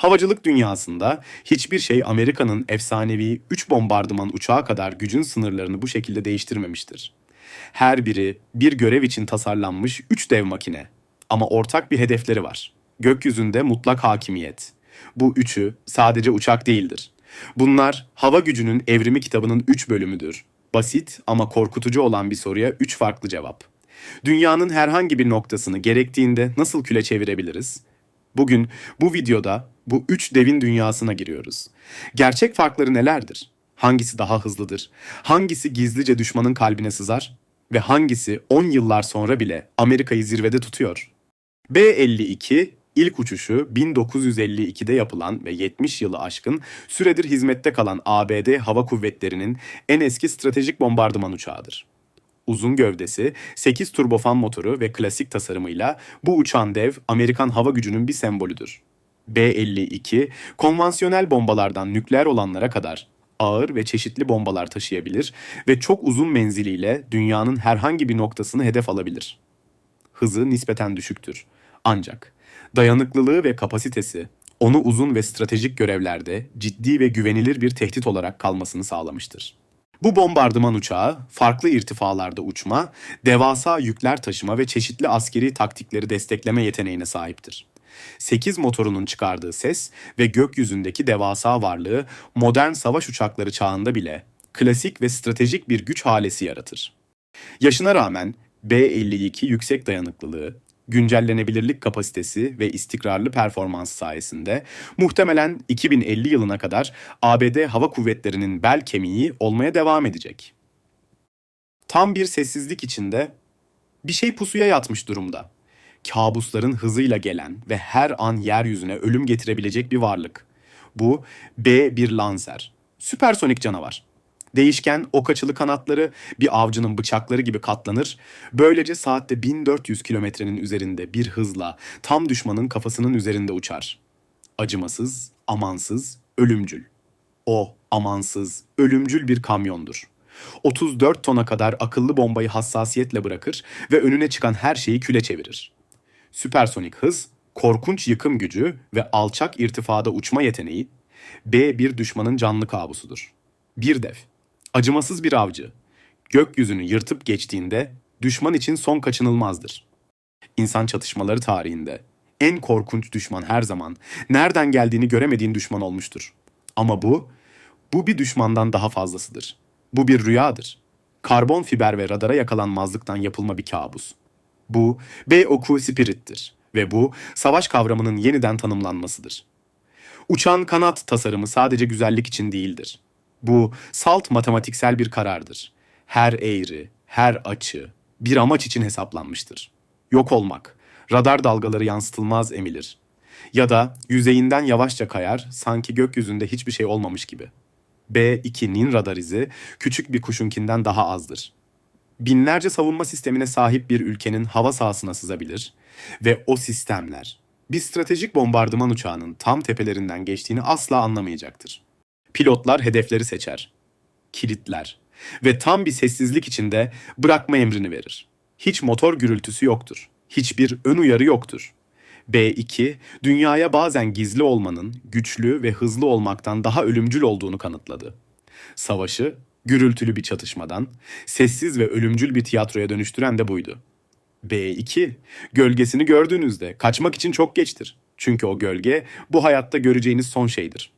Havacılık dünyasında hiçbir şey Amerika'nın efsanevi 3 bombardıman uçağı kadar gücün sınırlarını bu şekilde değiştirmemiştir. Her biri bir görev için tasarlanmış 3 dev makine. Ama ortak bir hedefleri var. Gökyüzünde mutlak hakimiyet. Bu üçü sadece uçak değildir. Bunlar hava gücünün evrimi kitabının 3 bölümüdür. Basit ama korkutucu olan bir soruya 3 farklı cevap. Dünyanın herhangi bir noktasını gerektiğinde nasıl küle çevirebiliriz? Bugün bu videoda bu üç devin dünyasına giriyoruz. Gerçek farkları nelerdir? Hangisi daha hızlıdır? Hangisi gizlice düşmanın kalbine sızar? Ve hangisi 10 yıllar sonra bile Amerika'yı zirvede tutuyor? B-52 ilk uçuşu 1952'de yapılan ve 70 yılı aşkın süredir hizmette kalan ABD Hava Kuvvetleri'nin en eski stratejik bombardıman uçağıdır uzun gövdesi, 8 turbofan motoru ve klasik tasarımıyla bu uçan dev Amerikan hava gücünün bir sembolüdür. B-52, konvansiyonel bombalardan nükleer olanlara kadar ağır ve çeşitli bombalar taşıyabilir ve çok uzun menziliyle dünyanın herhangi bir noktasını hedef alabilir. Hızı nispeten düşüktür. Ancak dayanıklılığı ve kapasitesi onu uzun ve stratejik görevlerde ciddi ve güvenilir bir tehdit olarak kalmasını sağlamıştır. Bu bombardıman uçağı farklı irtifalarda uçma, devasa yükler taşıma ve çeşitli askeri taktikleri destekleme yeteneğine sahiptir. 8 motorunun çıkardığı ses ve gökyüzündeki devasa varlığı modern savaş uçakları çağında bile klasik ve stratejik bir güç halesi yaratır. Yaşına rağmen B-52 yüksek dayanıklılığı, güncellenebilirlik kapasitesi ve istikrarlı performans sayesinde muhtemelen 2050 yılına kadar ABD Hava Kuvvetleri'nin bel kemiği olmaya devam edecek. Tam bir sessizlik içinde bir şey pusuya yatmış durumda. Kabusların hızıyla gelen ve her an yeryüzüne ölüm getirebilecek bir varlık. Bu B bir Lancer. Süpersonik canavar. Değişken ok açılı kanatları bir avcının bıçakları gibi katlanır. Böylece saatte 1400 kilometrenin üzerinde bir hızla tam düşmanın kafasının üzerinde uçar. Acımasız, amansız, ölümcül. O amansız, ölümcül bir kamyondur. 34 tona kadar akıllı bombayı hassasiyetle bırakır ve önüne çıkan her şeyi küle çevirir. Süpersonik hız, korkunç yıkım gücü ve alçak irtifada uçma yeteneği B bir düşmanın canlı kabusudur. Bir dev. Acımasız bir avcı. Gökyüzünü yırtıp geçtiğinde düşman için son kaçınılmazdır. İnsan çatışmaları tarihinde en korkunç düşman her zaman nereden geldiğini göremediğin düşman olmuştur. Ama bu, bu bir düşmandan daha fazlasıdır. Bu bir rüyadır. Karbon fiber ve radara yakalanmazlıktan yapılma bir kabus. Bu B oku spirittir ve bu savaş kavramının yeniden tanımlanmasıdır. Uçan kanat tasarımı sadece güzellik için değildir. Bu salt matematiksel bir karardır. Her eğri, her açı bir amaç için hesaplanmıştır. Yok olmak, radar dalgaları yansıtılmaz emilir. Ya da yüzeyinden yavaşça kayar, sanki gökyüzünde hiçbir şey olmamış gibi. B2'nin radar izi küçük bir kuşunkinden daha azdır. Binlerce savunma sistemine sahip bir ülkenin hava sahasına sızabilir ve o sistemler bir stratejik bombardıman uçağının tam tepelerinden geçtiğini asla anlamayacaktır. Pilotlar hedefleri seçer. Kilitler. Ve tam bir sessizlik içinde bırakma emrini verir. Hiç motor gürültüsü yoktur. Hiçbir ön uyarı yoktur. B2, dünyaya bazen gizli olmanın güçlü ve hızlı olmaktan daha ölümcül olduğunu kanıtladı. Savaşı gürültülü bir çatışmadan, sessiz ve ölümcül bir tiyatroya dönüştüren de buydu. B2, gölgesini gördüğünüzde kaçmak için çok geçtir. Çünkü o gölge bu hayatta göreceğiniz son şeydir.